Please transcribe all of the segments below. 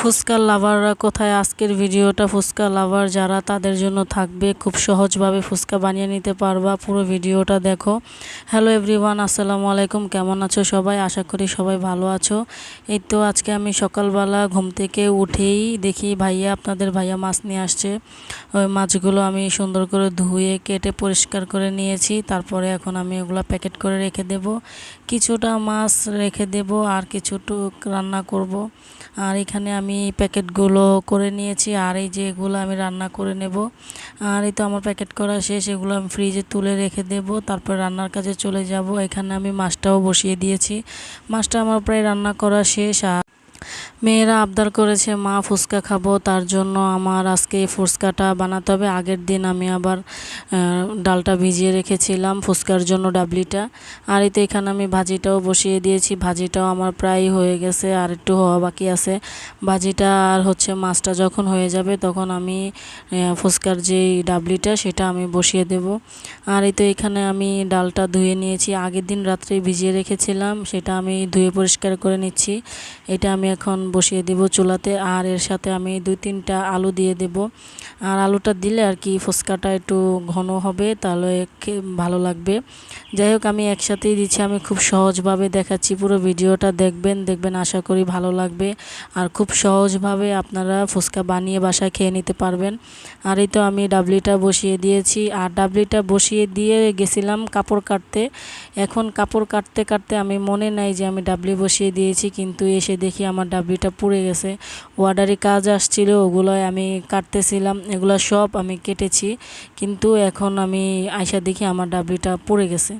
ফুচকা লাভাররা কোথায়? আজকের ভিডিওটা ফুচকা লাভার যারা তাদের জন্য থাকবে। খুব সহজভাবে ফুচকা বানিয়ে নিতে পারবা। পুরো ভিডিওটা দেখো। হ্যালো এভরিওয়ান আসসালামু আলাইকুম। কেমন আছো সবাই? আশা করি সবাই ভালো আছো। এই তো আজকে আমি সকালবেলা ঘুম থেকে উঠেই দেখি ভাইয়া, আপনাদের ভাইয়া মাছ নিয়ে আসছে। ওই মাছগুলো আমি সুন্দর করে ধুয়ে, কেটে পরিষ্কার করে নিয়েছি। তারপরে এখন আমি ওগুলো প্যাকেট করে রেখে দেব। কিছুটা মাছ রেখে দেব আর কিছুটুক রান্না করব। আর এখানে আমি প্যাকেটগুলো করে নিয়েছি, আর এই যে এগুলো আমি রান্না করে নেব। আর এই তো আমার প্যাকেট করা শেষ, এগুলো আমি ফ্রিজে তুলে রেখে দেব, তারপর রান্নার কাজে চলে যাব। এখানে আমি মাছটাও বসিয়ে দিয়েছি। মাছটা আমার প্রায় রান্না করা শেষ, আর মেয়েরা আবদার করেছে, মা, ফুচকা খাব, তার জন্য আমার আজকে এই ফুচকাটা বানাতে হবে। আগের দিন আমি আবার ডালটা ভিজিয়ে রেখেছিলাম ফুচকার জন্য ডাবলিটা। আর এই তো এখানে আমি ভাজিটাও বসিয়ে দিয়েছি। ভাজিটাও আমার প্রায় হয়ে গেছে, আর একটু হওয়া বাকি আছে। ভাজিটা আর হচ্ছে মাছটা যখন হয়ে যাবে তখন আমি ফুচকার যেই ডাবলিটা সেটা আমি বসিয়ে দেব। আর এই তো এখানে আমি ডালটা ধুয়ে নিয়েছি। আগের দিন রাত্রে ভিজিয়ে রেখেছিলাম, সেটা আমি ধুয়ে পরিষ্কার করে নিচ্ছি। এটা আমি এখন বসিয়ে দিব চুলাতে আর এর সাথে আমি দুই তিনটা আলু দিয়ে দেব। আর আলুটা দিলে আর কি ফুচকাটা একটু ঘন হবে, তাহলে ভালো লাগবে। যাই হোক, আমি একসাথেই দিচ্ছি, আমি খুব সহজভাবে দেখাচ্ছি পুরো ভিডিওটা, দেখবেন দেখবেন আশা করি ভালো লাগবে। আর খুব সহজভাবে আপনারা ফুচকা বানিয়ে বাসায় খেয়ে নিতে পারবেন। আর এই তো আমি ডাবলিটা বসিয়ে দিয়েছি। আর ডাবলিটা বসিয়ে দিয়ে গেছিলাম কাপড় কাটতে। এখন কাপড় কাটতে কাটতে আমি মনে নাই যে আমি ডাবলি বসিয়ে দিয়েছি, কিন্তু এসে দেখি আমার ডাবলিটা পুড়ে গেছে। ওয়ার্ডারি কাজ আসছিল ওগুলোয় আমি কাটতেছিলাম, এগুলো সব আমি কেটেছি। কিন্তু এখন আমি আয়সা দেখি আমার ডাবলিটা পুড়ে গেছে।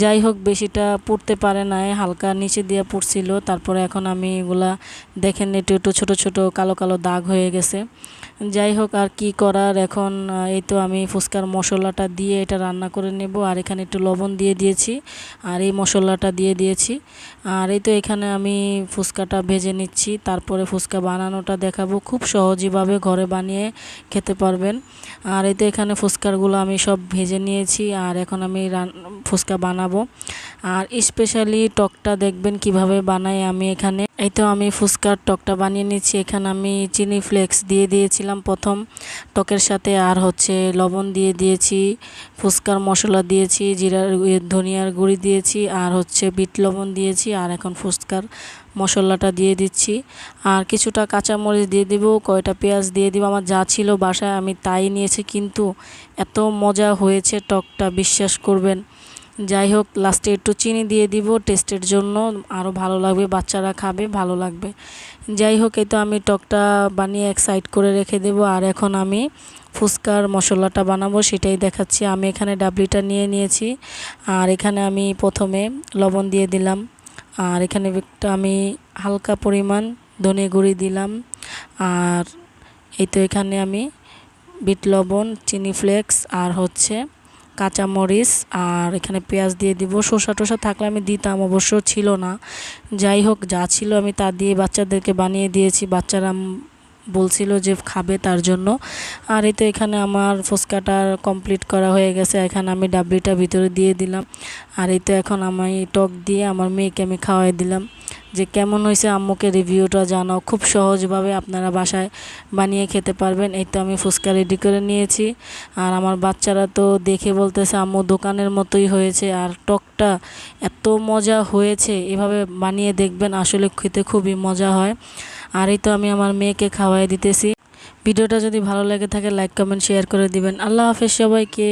যাই হোক, বেশিটা পড়তে পারে নাই, হালকা নিচে দিয়ে পড়ছিল। তারপরে এখন আমি এগুলা দেখেন, একটু একটু ছোটো ছোটো, কালো কালো দাগ হয়ে গেছে। যাই হোক, আর কি করার? এখন এই তো আমি ফুচকার মশলাটা দিয়ে এটা রান্না করে নেব, আর এখানে একটু লবণ দিয়ে দিয়েছি, আর এই মশলাটা দিয়ে দিয়েছি। আর এই তো এখানে আমি ফুচকাটা ভেজে নিচ্ছি, তারপরে ফুচকা বানানোটা দেখাবো, খুব সহজভাবে ঘরে বানিয়ে খেতে পারবেন। আর এই তো এখানে ফুচকারগুলো আমি সব ভেজে নিয়েছি, আর এখন আমি ফুচকা বানাবো। আর স্পেশালি টকটা দেখবেন কীভাবে বানাই আমি এখানে। এই তো আমি ফুচকার টকটা বানিয়ে নিচ্ছি এখানে আমি চিনি ফ্লেক্স দিয়ে দিয়েছিলাম প্রথম। টকের সাথে আর হচ্ছে লবণ দিয়ে দিয়েছি। ফুচকার মশলা দিয়েছি জিরার ধনিয়ার গুঁড়ি দিয়েছি, আর হচ্ছে বিট লবণ দিয়েছি, আর এখন ফুচকার মশলাটা দিয়ে দিচ্ছি। আর কিছুটা কাঁচামরিচ দিয়ে দিব, কয়টা পেঁয়াজ দিয়ে দিব। আমার যা ছিল বাসায় আমি তাই নিয়েছি, কিন্তু এত মজা হয়েছে টকটা, বিশ্বাস করবেন। যাই হোক লাস্টে একটু চিনি দিয়ে দিব টেস্টের জন্য। আরও ভালো লাগবে, বাচ্চারা খাবে, ভালো লাগবে। যাই হোক, এই তো আমি টকটা বানিয়ে এক সাইড করে রেখে দেব। আর এখন আমি ফুচকার মশলাটা বানাবো, সেটাই দেখাচ্ছি। আমি এখানে ডাবলিটা নিয়ে নিয়েছি। আর এখানে আমি প্রথমে লবণ দিয়ে দিলাম। আর এখানে একটা আমি হালকা পরিমাণ ধনে গুঁড়ি দিলাম। আর এই তো এখানে আমি বিট লবণ, চিনি ফ্লেক্স, আর হচ্ছে কাঁচামরিচ আর এখানে পেঁয়াজ দিয়ে দিব। শসা টসা থাকলে আমি দিতাম, অবশ্য ছিল না। যাই হোক, যা ছিল আমি তা দিয়ে বাচ্চাদেরকে বানিয়ে দিয়েছি। বাচ্চারা বলছিল যে খাবে তার জন্য। আর এই তো এখানে আমার ফুচকাটা কমপ্লিট করা হয়ে গেছে। এখানে আমি ডাবলিটা ভিতরে দিয়ে দিলাম। আর এই তো এখন আমি টক দিয়ে আমার মেয়েকে আমি খাওয়াই দিলাম। যে কেমন হয়েছে আম্মুকে রিভিউটা জানাও। খুব সহজভাবে আপনারা বাসায় বানিয়ে খেতে পারবেন। এই তো আমি ফুচকা রেডি করে নিয়েছি। আর আমার বাচ্চারা তো দেখে বলতেছে, আম্মু দোকানের মতোই হয়েছে আর টকটা এত মজা হয়েছে। এভাবে বানিয়ে দেখবেন, আসলে খেতে খুবই মজা হয়। আর এই তো আমি আমার মেয়েকে খাওয়াই দিতেছি। ভিডিওটা যদি ভালো লেগে থাকে লাইক কমেন্ট শেয়ার করে দিবেন। আল্লাহ হাফেজ সবাইকে।